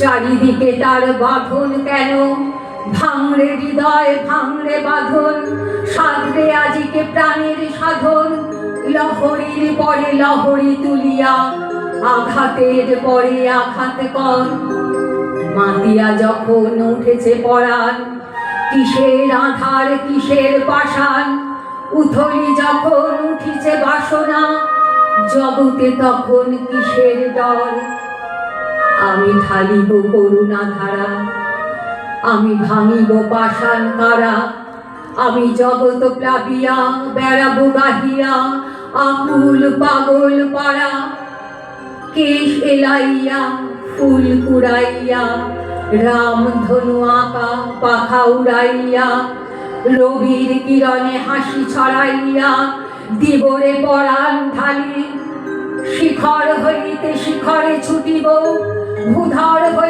চারিদিকে তার বাঁধন কেন? ভাঙরে হৃদয় ভাঙরে বাঁধন। সাধরে আজিকে প্রাণের সাধন। লহরীর পরে লহরী তুলিয়া, আঘাতের পরে আঘাত কর। মাতিয়া যখন উঠেছে পরাণ, কিসের আধার, কিসের পাষাণ? উথলি যখন উঠিছে বাসনা, জগতে তখন কিসের ডর? আমি ঢালিব করুণা ধারা আমি ভাঙিব পাষাণ কারা আমি জগত প্লাবিয়া, বেড়াবো গাহিয়া আকুল পাগল পাড়া। কেশ এলাইয়া, ফুল কুড়াইয়া, রাম ধনু আঁকা, পাখা উড়াইয়া, রবির কিরণে হাসি ছড়াইয়া, দিবরে পরাণ ঢালি, শিখর হইতে শিখরে ছুটিব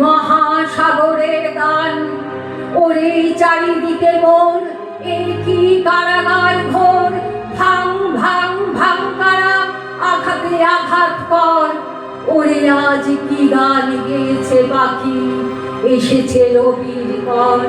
মহাসাগরের গান। ওরে চারিদিকে মন এ কি কারাগার ঘোর? ভাং ভাং ভাং কারা আঘাতে আঘাত কর। ওরে আজ কি গান গেয়েছে বাকি এসেছে রবির কর।